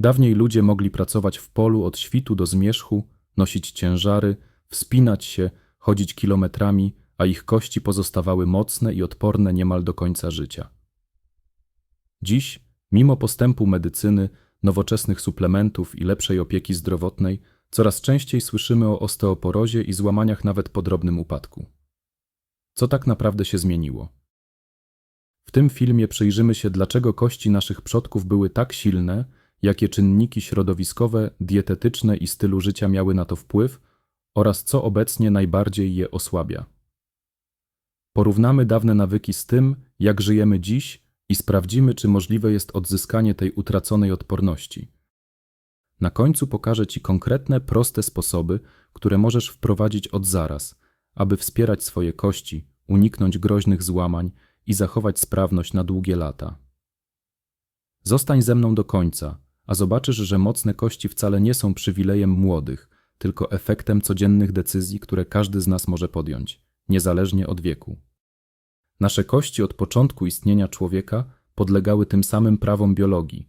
Dawniej ludzie mogli pracować w polu od świtu do zmierzchu, nosić ciężary, wspinać się, chodzić kilometrami, a ich kości pozostawały mocne i odporne niemal do końca życia. Dziś, mimo postępu medycyny, nowoczesnych suplementów i lepszej opieki zdrowotnej, coraz częściej słyszymy o osteoporozie i złamaniach nawet po drobnym upadku. Co tak naprawdę się zmieniło? W tym filmie przyjrzymy się, dlaczego kości naszych przodków były tak silne, jakie czynniki środowiskowe, dietetyczne i stylu życia miały na to wpływ oraz co obecnie najbardziej je osłabia. Porównamy dawne nawyki z tym, jak żyjemy dziś i sprawdzimy, czy możliwe jest odzyskanie tej utraconej odporności. Na końcu pokażę Ci konkretne, proste sposoby, które możesz wprowadzić od zaraz, aby wspierać swoje kości, uniknąć groźnych złamań i zachować sprawność na długie lata. Zostań ze mną do końca, a zobaczysz, że mocne kości wcale nie są przywilejem młodych, tylko efektem codziennych decyzji, które każdy z nas może podjąć, niezależnie od wieku. Nasze kości od początku istnienia człowieka podlegały tym samym prawom biologii.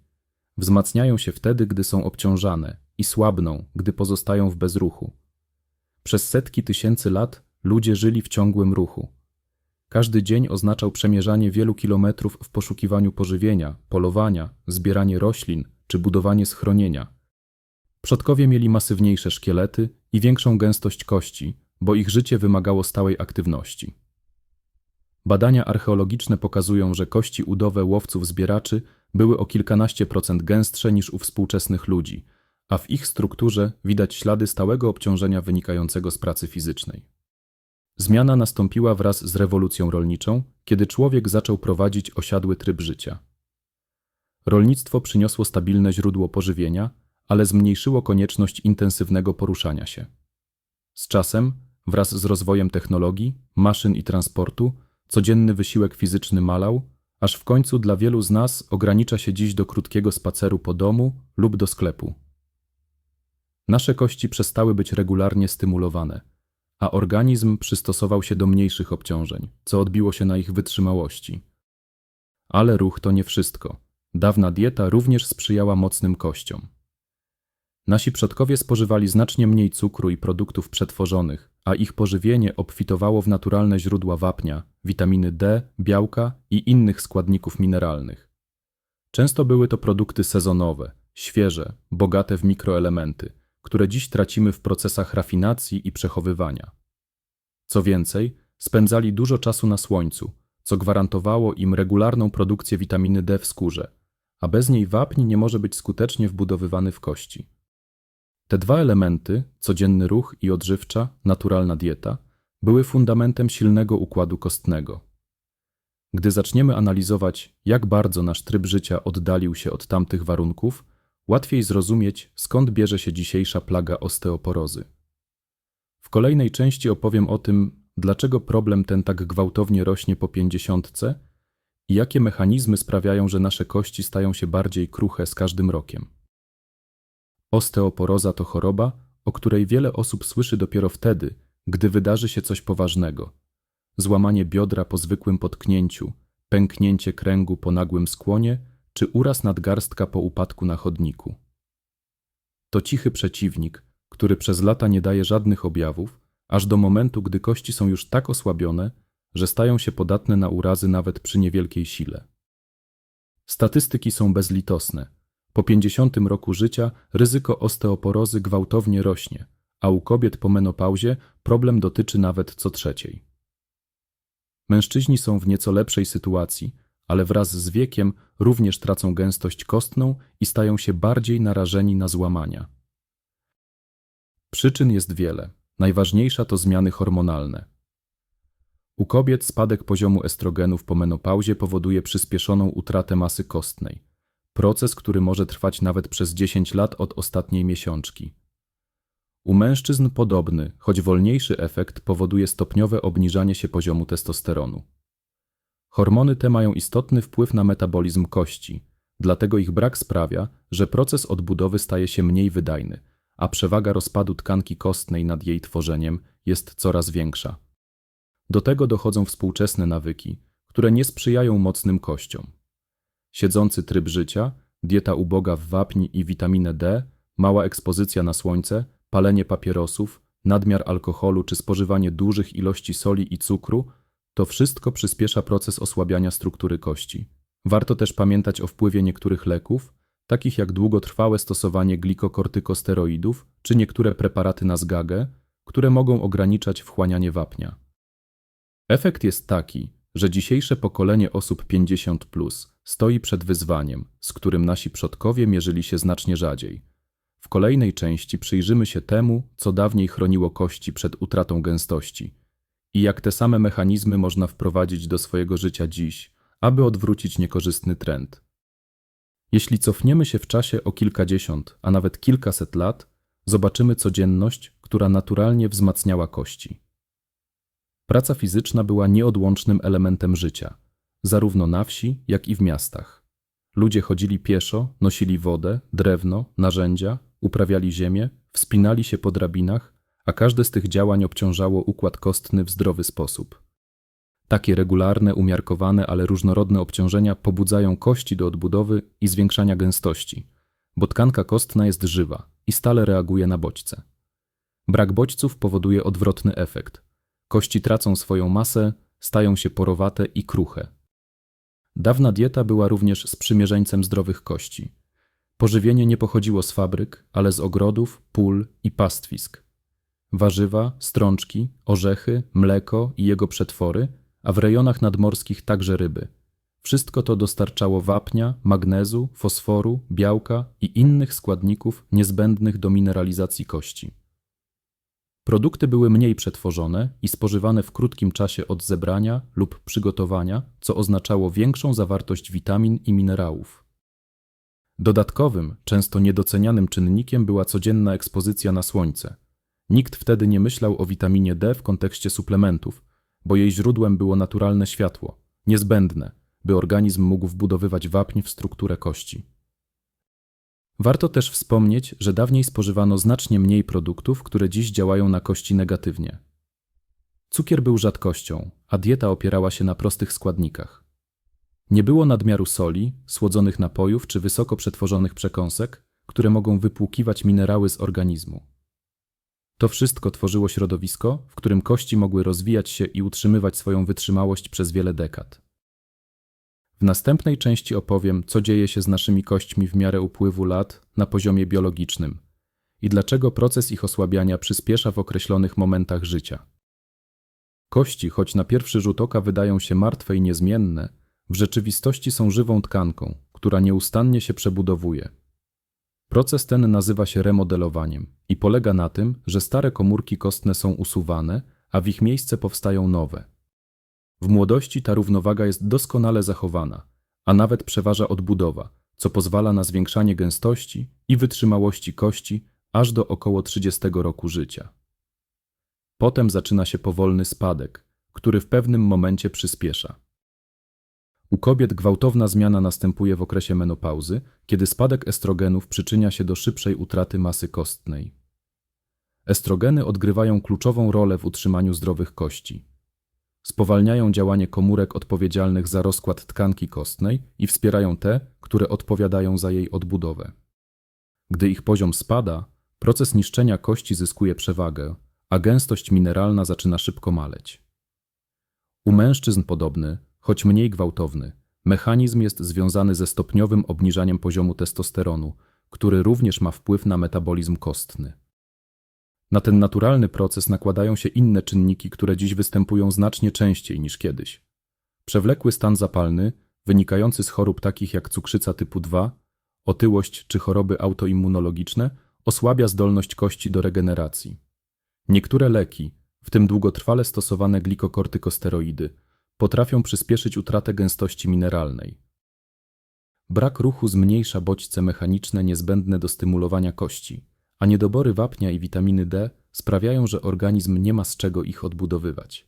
Wzmacniają się wtedy, gdy są obciążane i słabną, gdy pozostają w bezruchu. Przez setki tysięcy lat ludzie żyli w ciągłym ruchu. Każdy dzień oznaczał przemierzanie wielu kilometrów w poszukiwaniu pożywienia, polowania, zbieranie roślin czy budowanie schronienia. Przodkowie mieli masywniejsze szkielety i większą gęstość kości, bo ich życie wymagało stałej aktywności. Badania archeologiczne pokazują, że kości udowe łowców-zbieraczy były o kilkanaście procent gęstsze niż u współczesnych ludzi, a w ich strukturze widać ślady stałego obciążenia wynikającego z pracy fizycznej. Zmiana nastąpiła wraz z rewolucją rolniczą, kiedy człowiek zaczął prowadzić osiadły tryb życia. Rolnictwo przyniosło stabilne źródło pożywienia, ale zmniejszyło konieczność intensywnego poruszania się. Z czasem, wraz z rozwojem technologii, maszyn i transportu, codzienny wysiłek fizyczny malał, aż w końcu dla wielu z nas ogranicza się dziś do krótkiego spaceru po domu lub do sklepu. Nasze kości przestały być regularnie stymulowane, a organizm przystosował się do mniejszych obciążeń, co odbiło się na ich wytrzymałości. Ale ruch to nie wszystko. Dawna dieta również sprzyjała mocnym kościom. Nasi przodkowie spożywali znacznie mniej cukru i produktów przetworzonych, a ich pożywienie obfitowało w naturalne źródła wapnia, witaminy D, białka i innych składników mineralnych. Często były to produkty sezonowe, świeże, bogate w mikroelementy, które dziś tracimy w procesach rafinacji i przechowywania. Co więcej, spędzali dużo czasu na słońcu, co gwarantowało im regularną produkcję witaminy D w skórze, a bez niej wapń nie może być skutecznie wbudowywany w kości. Te dwa elementy, codzienny ruch i odżywcza, naturalna dieta, były fundamentem silnego układu kostnego. Gdy zaczniemy analizować, jak bardzo nasz tryb życia oddalił się od tamtych warunków, łatwiej zrozumieć, skąd bierze się dzisiejsza plaga osteoporozy. W kolejnej części opowiem o tym, dlaczego problem ten tak gwałtownie rośnie po pięćdziesiątce i jakie mechanizmy sprawiają, że nasze kości stają się bardziej kruche z każdym rokiem. Osteoporoza to choroba, o której wiele osób słyszy dopiero wtedy, gdy wydarzy się coś poważnego. Złamanie biodra po zwykłym potknięciu, pęknięcie kręgu po nagłym skłonie czy uraz nadgarstka po upadku na chodniku. To cichy przeciwnik, który przez lata nie daje żadnych objawów, aż do momentu, gdy kości są już tak osłabione, że stają się podatne na urazy nawet przy niewielkiej sile. Statystyki są bezlitosne – po 50 roku życia ryzyko osteoporozy gwałtownie rośnie, a u kobiet po menopauzie problem dotyczy nawet co trzeciej. Mężczyźni są w nieco lepszej sytuacji, ale wraz z wiekiem również tracą gęstość kostną i stają się bardziej narażeni na złamania. Przyczyn jest wiele. Najważniejsza to zmiany hormonalne. U kobiet spadek poziomu estrogenów po menopauzie powoduje przyspieszoną utratę masy kostnej proces, który może trwać nawet przez 10 lat od ostatniej miesiączki. U mężczyzn podobny, choć wolniejszy efekt powoduje stopniowe obniżanie się poziomu testosteronu. Hormony te mają istotny wpływ na metabolizm kości, dlatego ich brak sprawia, że proces odbudowy staje się mniej wydajny, a przewaga rozpadu tkanki kostnej nad jej tworzeniem jest coraz większa. Do tego dochodzą współczesne nawyki, które nie sprzyjają mocnym kościom. Siedzący tryb życia, dieta uboga w wapń i witaminę D, mała ekspozycja na słońce, palenie papierosów, nadmiar alkoholu czy spożywanie dużych ilości soli i cukru to wszystko przyspiesza proces osłabiania struktury kości. Warto też pamiętać o wpływie niektórych leków, takich jak długotrwałe stosowanie glikokortykosteroidów czy niektóre preparaty na zgagę, które mogą ograniczać wchłanianie wapnia. Efekt jest taki, że dzisiejsze pokolenie osób 50 plus stoi przed wyzwaniem, z którym nasi przodkowie mierzyli się znacznie rzadziej. W kolejnej części przyjrzymy się temu, co dawniej chroniło kości przed utratą gęstości i jak te same mechanizmy można wprowadzić do swojego życia dziś, aby odwrócić niekorzystny trend. Jeśli cofniemy się w czasie o kilkadziesiąt, a nawet kilkaset lat, zobaczymy codzienność, która naturalnie wzmacniała kości. Praca fizyczna była nieodłącznym elementem życia, zarówno na wsi, jak i w miastach. Ludzie chodzili pieszo, nosili wodę, drewno, narzędzia, uprawiali ziemię, wspinali się po drabinach, a każde z tych działań obciążało układ kostny w zdrowy sposób. Takie regularne, umiarkowane, ale różnorodne obciążenia pobudzają kości do odbudowy i zwiększania gęstości, bo tkanka kostna jest żywa i stale reaguje na bodźce. Brak bodźców powoduje odwrotny efekt. Kości tracą swoją masę, stają się porowate i kruche. Dawna dieta była również sprzymierzeńcem zdrowych kości. Pożywienie nie pochodziło z fabryk, ale z ogrodów, pól i pastwisk. Warzywa, strączki, orzechy, mleko i jego przetwory, a w rejonach nadmorskich także ryby. Wszystko to dostarczało wapnia, magnezu, fosforu, białka i innych składników niezbędnych do mineralizacji kości. Produkty były mniej przetworzone i spożywane w krótkim czasie od zebrania lub przygotowania, co oznaczało większą zawartość witamin i minerałów. Dodatkowym, często niedocenianym czynnikiem była codzienna ekspozycja na słońce. Nikt wtedy nie myślał o witaminie D w kontekście suplementów, bo jej źródłem było naturalne światło, niezbędne, by organizm mógł wbudowywać wapń w strukturę kości. Warto też wspomnieć, że dawniej spożywano znacznie mniej produktów, które dziś działają na kości negatywnie. Cukier był rzadkością, a dieta opierała się na prostych składnikach. Nie było nadmiaru soli, słodzonych napojów czy wysoko przetworzonych przekąsek, które mogą wypłukiwać minerały z organizmu. To wszystko tworzyło środowisko, w którym kości mogły rozwijać się i utrzymywać swoją wytrzymałość przez wiele dekad. W następnej części opowiem, co dzieje się z naszymi kośćmi w miarę upływu lat na poziomie biologicznym i dlaczego proces ich osłabiania przyspiesza w określonych momentach życia. Kości, choć na pierwszy rzut oka wydają się martwe i niezmienne, w rzeczywistości są żywą tkanką, która nieustannie się przebudowuje. Proces ten nazywa się remodelowaniem i polega na tym, że stare komórki kostne są usuwane, a w ich miejsce powstają nowe. W młodości ta równowaga jest doskonale zachowana, a nawet przeważa odbudowa, co pozwala na zwiększanie gęstości i wytrzymałości kości aż do około 30 roku życia. Potem zaczyna się powolny spadek, który w pewnym momencie przyspiesza. U kobiet gwałtowna zmiana następuje w okresie menopauzy, kiedy spadek estrogenów przyczynia się do szybszej utraty masy kostnej. Estrogeny odgrywają kluczową rolę w utrzymaniu zdrowych kości. Spowalniają działanie komórek odpowiedzialnych za rozkład tkanki kostnej i wspierają te, które odpowiadają za jej odbudowę. Gdy ich poziom spada, proces niszczenia kości zyskuje przewagę, a gęstość mineralna zaczyna szybko maleć. U mężczyzn podobny, choć mniej gwałtowny, mechanizm jest związany ze stopniowym obniżaniem poziomu testosteronu, który również ma wpływ na metabolizm kostny. Na ten naturalny proces nakładają się inne czynniki, które dziś występują znacznie częściej niż kiedyś. Przewlekły stan zapalny, wynikający z chorób takich jak cukrzyca typu 2, otyłość czy choroby autoimmunologiczne, osłabia zdolność kości do regeneracji. Niektóre leki, w tym długotrwale stosowane glikokortykosteroidy, potrafią przyspieszyć utratę gęstości mineralnej. Brak ruchu zmniejsza bodźce mechaniczne niezbędne do stymulowania kości, a niedobory wapnia i witaminy D sprawiają, że organizm nie ma z czego ich odbudowywać.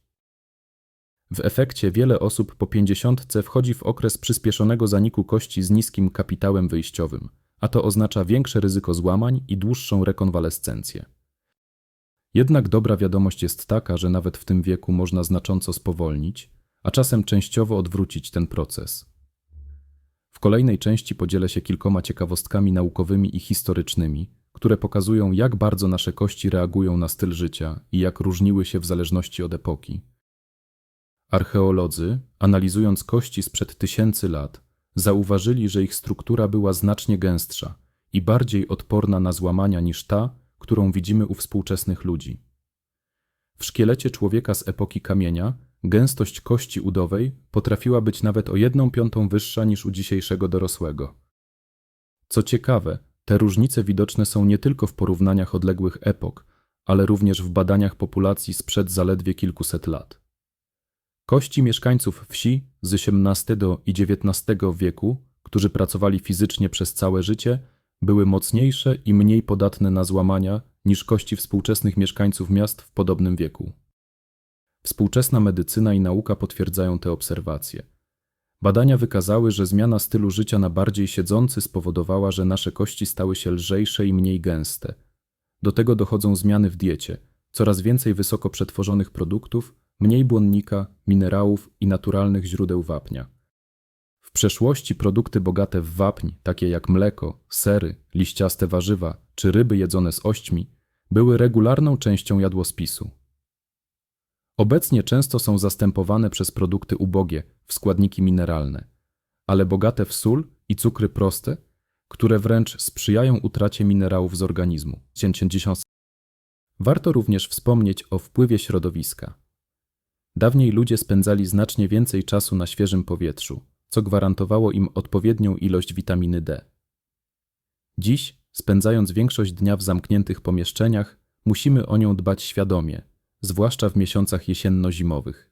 W efekcie wiele osób po pięćdziesiątce wchodzi w okres przyspieszonego zaniku kości z niskim kapitałem wyjściowym, a to oznacza większe ryzyko złamań i dłuższą rekonwalescencję. Jednak dobra wiadomość jest taka, że nawet w tym wieku można znacząco spowolnić, a czasem częściowo odwrócić ten proces. W kolejnej części podzielę się kilkoma ciekawostkami naukowymi i historycznymi, które pokazują, jak bardzo nasze kości reagują na styl życia i jak różniły się w zależności od epoki. Archeolodzy, analizując kości sprzed tysięcy lat, zauważyli, że ich struktura była znacznie gęstsza i bardziej odporna na złamania niż ta, którą widzimy u współczesnych ludzi. W szkielecie człowieka z epoki kamienia gęstość kości udowej potrafiła być nawet o jedną piątą wyższa niż u dzisiejszego dorosłego. Co ciekawe, te różnice widoczne są nie tylko w porównaniach odległych epok, ale również w badaniach populacji sprzed zaledwie kilkuset lat. Kości mieszkańców wsi z XVIII i XIX wieku, którzy pracowali fizycznie przez całe życie, były mocniejsze i mniej podatne na złamania niż kości współczesnych mieszkańców miast w podobnym wieku. Współczesna medycyna i nauka potwierdzają te obserwacje. Badania wykazały, że zmiana stylu życia na bardziej siedzący spowodowała, że nasze kości stały się lżejsze i mniej gęste. Do tego dochodzą zmiany w diecie, coraz więcej wysoko przetworzonych produktów, mniej błonnika, minerałów i naturalnych źródeł wapnia. W przeszłości produkty bogate w wapń, takie jak mleko, sery, liściaste warzywa czy ryby jedzone z ośćmi, były regularną częścią jadłospisu. Obecnie często są zastępowane przez produkty ubogie w składniki mineralne, ale bogate w sól i cukry proste, które wręcz sprzyjają utracie minerałów z organizmu. Warto również wspomnieć o wpływie środowiska. Dawniej ludzie spędzali znacznie więcej czasu na świeżym powietrzu, co gwarantowało im odpowiednią ilość witaminy D. Dziś, spędzając większość dnia w zamkniętych pomieszczeniach, musimy o nią dbać świadomie, zwłaszcza w miesiącach jesienno-zimowych.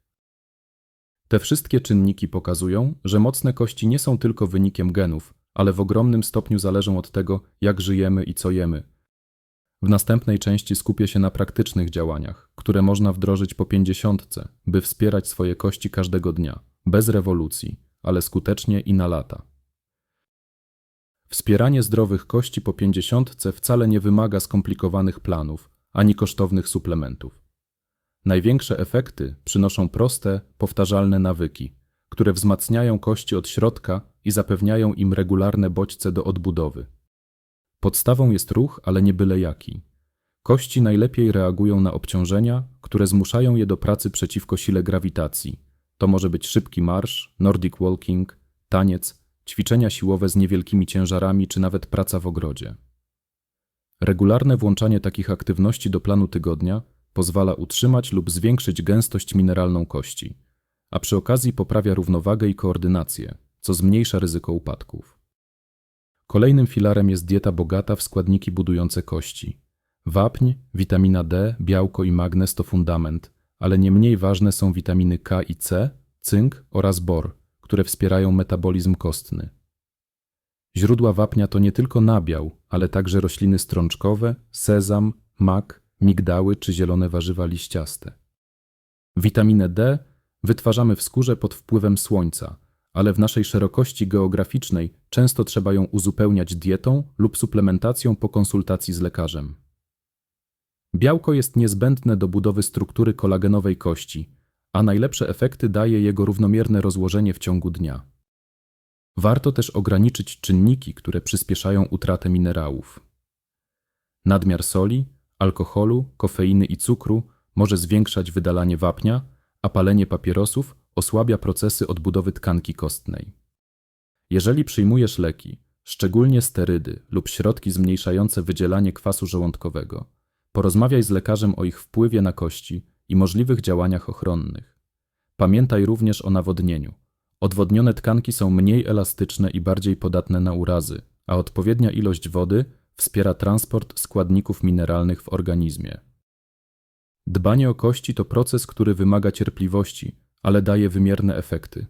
Te wszystkie czynniki pokazują, że mocne kości nie są tylko wynikiem genów, ale w ogromnym stopniu zależą od tego, jak żyjemy i co jemy. W następnej części skupię się na praktycznych działaniach, które można wdrożyć po pięćdziesiątce, by wspierać swoje kości każdego dnia, bez rewolucji, ale skutecznie i na lata. Wspieranie zdrowych kości po pięćdziesiątce wcale nie wymaga skomplikowanych planów ani kosztownych suplementów. Największe efekty przynoszą proste, powtarzalne nawyki, które wzmacniają kości od środka i zapewniają im regularne bodźce do odbudowy. Podstawą jest ruch, ale nie byle jaki. Kości najlepiej reagują na obciążenia, które zmuszają je do pracy przeciwko sile grawitacji. To może być szybki marsz, nordic walking, taniec, ćwiczenia siłowe z niewielkimi ciężarami czy nawet praca w ogrodzie. Regularne włączanie takich aktywności do planu tygodnia pozwala utrzymać lub zwiększyć gęstość mineralną kości, a przy okazji poprawia równowagę i koordynację, co zmniejsza ryzyko upadków. Kolejnym filarem jest dieta bogata w składniki budujące kości. Wapń, witamina D, białko i magnez to fundament, ale nie mniej ważne są witaminy K i C, cynk oraz bor, które wspierają metabolizm kostny. Źródła wapnia to nie tylko nabiał, ale także rośliny strączkowe, sezam, mak, migdały czy zielone warzywa liściaste. Witaminę D wytwarzamy w skórze pod wpływem słońca, ale w naszej szerokości geograficznej często trzeba ją uzupełniać dietą lub suplementacją po konsultacji z lekarzem. Białko jest niezbędne do budowy struktury kolagenowej kości, a najlepsze efekty daje jego równomierne rozłożenie w ciągu dnia. Warto też ograniczyć czynniki, które przyspieszają utratę minerałów. Nadmiar soli, alkoholu, kofeiny i cukru może zwiększać wydalanie wapnia, a palenie papierosów osłabia procesy odbudowy tkanki kostnej. Jeżeli przyjmujesz leki, szczególnie sterydy lub środki zmniejszające wydzielanie kwasu żołądkowego, porozmawiaj z lekarzem o ich wpływie na kości i możliwych działaniach ochronnych. Pamiętaj również o nawodnieniu. Odwodnione tkanki są mniej elastyczne i bardziej podatne na urazy, a odpowiednia ilość wody wspiera transport składników mineralnych w organizmie. Dbanie o kości to proces, który wymaga cierpliwości, ale daje wymierne efekty.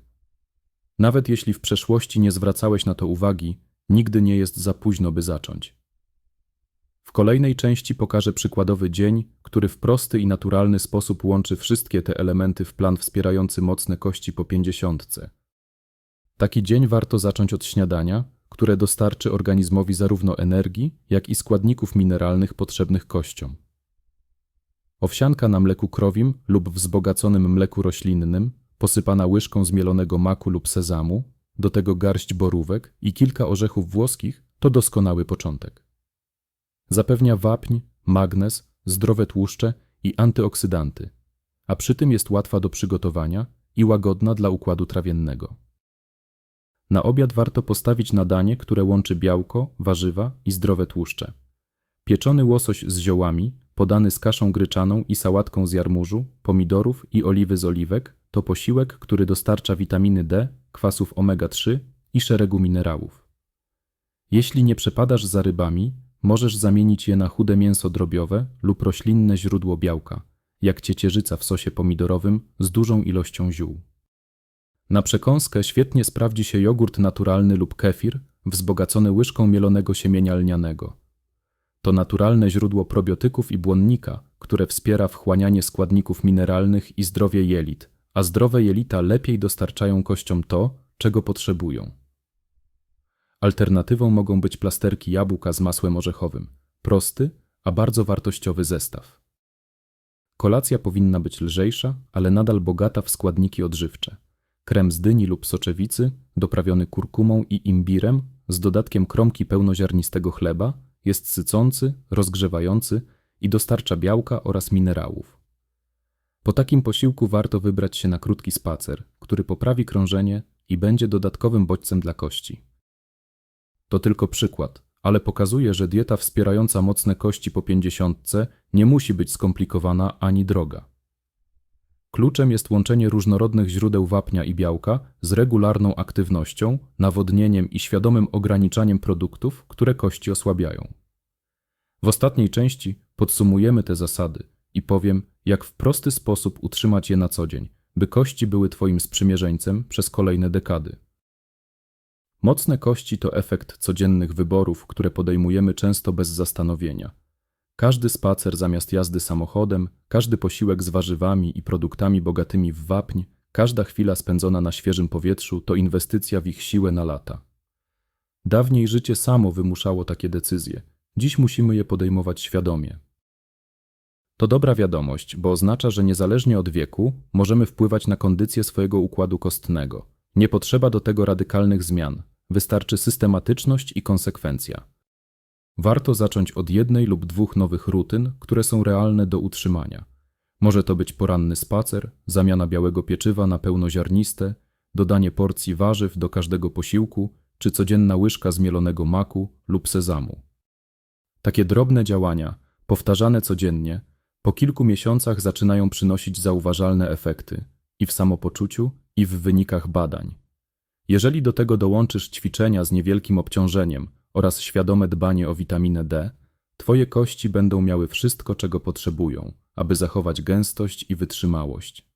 Nawet jeśli w przeszłości nie zwracałeś na to uwagi, nigdy nie jest za późno, by zacząć. W kolejnej części pokażę przykładowy dzień, który w prosty i naturalny sposób łączy wszystkie te elementy w plan wspierający mocne kości po pięćdziesiątce. Taki dzień warto zacząć od śniadania, które dostarczy organizmowi zarówno energii, jak i składników mineralnych potrzebnych kościom. Owsianka na mleku krowim lub wzbogaconym mleku roślinnym, posypana łyżką zmielonego maku lub sezamu, do tego garść borówek i kilka orzechów włoskich to doskonały początek. Zapewnia wapń, magnez, zdrowe tłuszcze i antyoksydanty, a przy tym jest łatwa do przygotowania i łagodna dla układu trawiennego. Na obiad warto postawić na danie, które łączy białko, warzywa i zdrowe tłuszcze. Pieczony łosoś z ziołami, podany z kaszą gryczaną i sałatką z jarmużu, pomidorów i oliwy z oliwek, to posiłek, który dostarcza witaminy D, kwasów omega-3 i szeregu minerałów. Jeśli nie przepadasz za rybami, możesz zamienić je na chude mięso drobiowe lub roślinne źródło białka, jak ciecierzyca w sosie pomidorowym z dużą ilością ziół. Na przekąskę świetnie sprawdzi się jogurt naturalny lub kefir, wzbogacony łyżką mielonego siemienia lnianego. To naturalne źródło probiotyków i błonnika, które wspiera wchłanianie składników mineralnych i zdrowie jelit, a zdrowe jelita lepiej dostarczają kościom to, czego potrzebują. Alternatywą mogą być plasterki jabłka z masłem orzechowym. Prosty, a bardzo wartościowy zestaw. Kolacja powinna być lżejsza, ale nadal bogata w składniki odżywcze. Krem z dyni lub soczewicy, doprawiony kurkumą i imbirem, z dodatkiem kromki pełnoziarnistego chleba, jest sycący, rozgrzewający i dostarcza białka oraz minerałów. Po takim posiłku warto wybrać się na krótki spacer, który poprawi krążenie i będzie dodatkowym bodźcem dla kości. To tylko przykład, ale pokazuje, że dieta wspierająca mocne kości po pięćdziesiątce nie musi być skomplikowana ani droga. Kluczem jest łączenie różnorodnych źródeł wapnia i białka z regularną aktywnością, nawodnieniem i świadomym ograniczaniem produktów, które kości osłabiają. W ostatniej części podsumujemy te zasady i powiem, jak w prosty sposób utrzymać je na co dzień, by kości były Twoim sprzymierzeńcem przez kolejne dekady. Mocne kości to efekt codziennych wyborów, które podejmujemy często bez zastanowienia. Każdy spacer zamiast jazdy samochodem, każdy posiłek z warzywami i produktami bogatymi w wapń, każda chwila spędzona na świeżym powietrzu to inwestycja w ich siłę na lata. Dawniej życie samo wymuszało takie decyzje, dziś musimy je podejmować świadomie. To dobra wiadomość, bo oznacza, że niezależnie od wieku możemy wpływać na kondycję swojego układu kostnego. Nie potrzeba do tego radykalnych zmian, wystarczy systematyczność i konsekwencja. Warto zacząć od jednej lub dwóch nowych rutyn, które są realne do utrzymania. Może to być poranny spacer, zamiana białego pieczywa na pełnoziarniste, dodanie porcji warzyw do każdego posiłku, czy codzienna łyżka zmielonego maku lub sezamu. Takie drobne działania, powtarzane codziennie, po kilku miesiącach zaczynają przynosić zauważalne efekty i w samopoczuciu, i w wynikach badań. Jeżeli do tego dołączysz ćwiczenia z niewielkim obciążeniem oraz świadome dbanie o witaminę D, Twoje kości będą miały wszystko, czego potrzebują, aby zachować gęstość i wytrzymałość.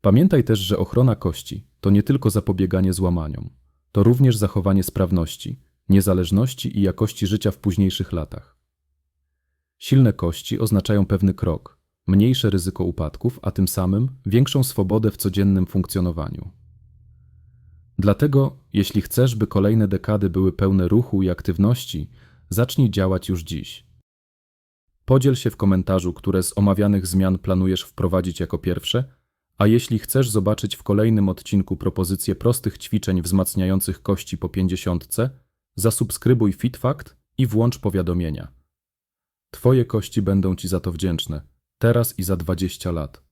Pamiętaj też, że ochrona kości to nie tylko zapobieganie złamaniom, to również zachowanie sprawności, niezależności i jakości życia w późniejszych latach. Silne kości oznaczają pewny krok, mniejsze ryzyko upadków, a tym samym większą swobodę w codziennym funkcjonowaniu. Dlatego, jeśli chcesz, by kolejne dekady były pełne ruchu i aktywności, zacznij działać już dziś. Podziel się w komentarzu, które z omawianych zmian planujesz wprowadzić jako pierwsze, a jeśli chcesz zobaczyć w kolejnym odcinku propozycje prostych ćwiczeń wzmacniających kości po pięćdziesiątce, zasubskrybuj FitFact i włącz powiadomienia. Twoje kości będą Ci za to wdzięczne, teraz i za 20 lat.